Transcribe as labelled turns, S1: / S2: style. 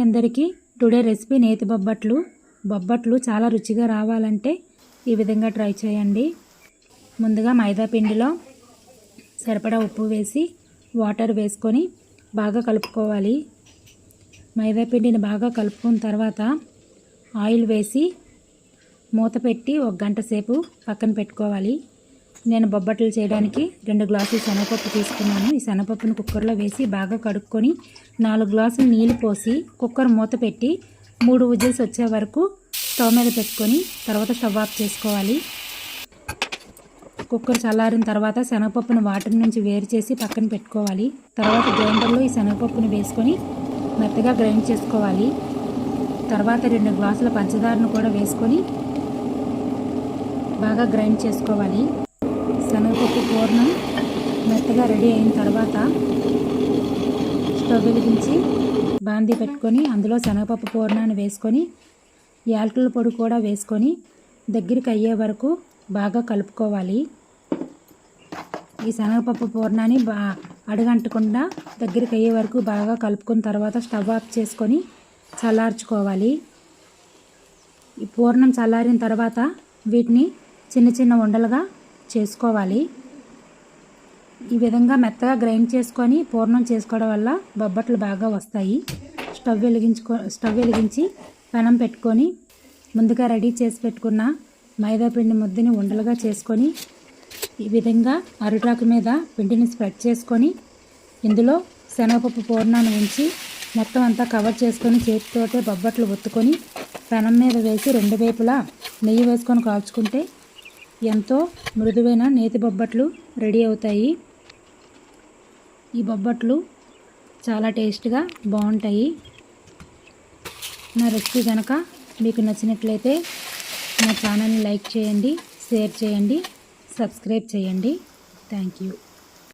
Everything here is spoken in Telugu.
S1: హాయ్ అందరికీ టుడే రెసిపీ నేతి బొబ్బట్లు. బొబ్బట్లు చాలా రుచిగా రావాలంటే ఈ విధంగా ట్రై చేయండి. ముందుగా మైదా పిండిలో సరిపడా ఉప్పు వేసి వాటర్ వేసుకొని బాగా కలుపుకోవాలి. మైదా పిండిని బాగా కలుపుకున్న తర్వాత ఆయిల్ వేసి మూత పెట్టి ఒక గంట సేపు పక్కన పెట్టుకోవాలి. నేను బొబ్బట్లు చేయడానికి రెండు గ్లాసులు శనగపప్పు తీసుకున్నాను. ఈ శనగపప్పును కుక్కర్లో వేసి బాగా కడుక్కొని నాలుగు గ్లాసులు నీళ్ళు పోసి కుక్కర్ మూత పెట్టి మూడు విజిల్స్ వచ్చే వరకు స్టవ్ మీద పెట్టుకొని తర్వాత స్టవ్ ఆఫ్ చేసుకోవాలి. కుక్కర్ చల్లారిన తర్వాత శనగపప్పును వాటర్ నుంచి వేరు చేసి పక్కన పెట్టుకోవాలి. తర్వాత గ్రైండర్లో ఈ శనగపప్పును వేసుకొని మెత్తగా గ్రైండ్ చేసుకోవాలి. తర్వాత రెండు గ్లాసుల పంచదారను కూడా వేసుకొని బాగా గ్రైండ్ చేసుకోవాలి. పప్పు పూర్ణం మెత్తగా రెడీ అయిన తర్వాత స్టవ్ వెలిగించి బాందీ పెట్టుకొని అందులో శనగపప్పు పూర్ణాన్ని వేసుకొని యాలకుల పొడి కూడా వేసుకొని దగ్గరికి అయ్యే వరకు బాగా కలుపుకోవాలి. ఈ శనగపప్పు పూర్ణాన్ని బా అడగంటకుండా దగ్గరికి అయ్యే వరకు బాగా కలుపుకున్న తర్వాత స్టవ్ ఆఫ్ చేసుకొని చల్లార్చుకోవాలి. ఈ పూర్ణం చల్లారిన తర్వాత వీటిని చిన్న చిన్న ఉండలుగా చేసుకోవాలి. ఈ విధంగా మెత్తగా గ్రైండ్ చేసుకొని పూర్ణం చేసుకోవడం వల్ల బొబ్బట్లు బాగా వస్తాయి. స్టవ్ వెలిగించుకో స్టవ్ వెలిగించి పెనం పెట్టుకొని ముందుగా రెడీ చేసి పెట్టుకున్న మైదాపిండి ముద్దని ఉండలుగా చేసుకొని ఈ విధంగా అరిటాకు మీద పిండిని స్ప్రెడ్ చేసుకొని ఇందులో శనగపప్పు పూర్ణాన్ని ఉంచి మొత్తం అంతా కవర్ చేసుకొని చేతితోటే బొబ్బట్లు ఒత్తుకొని పెనం మీద వేసి రెండు వైపులా నెయ్యి వేసుకొని కాల్చుకుంటే ఎంతో మృదువైన నేతి బొబ్బట్లు రెడీ అవుతాయి. ఈ బొబ్బట్లు చాలా టేస్ట్గా బాగుంటాయి నా రెసిపీ కనుక మీకు నచ్చినట్లయితే నా ఛానల్ని లైక్ చేయండి షేర్ చేయండి సబ్స్క్రైబ్ చేయండి. Thank you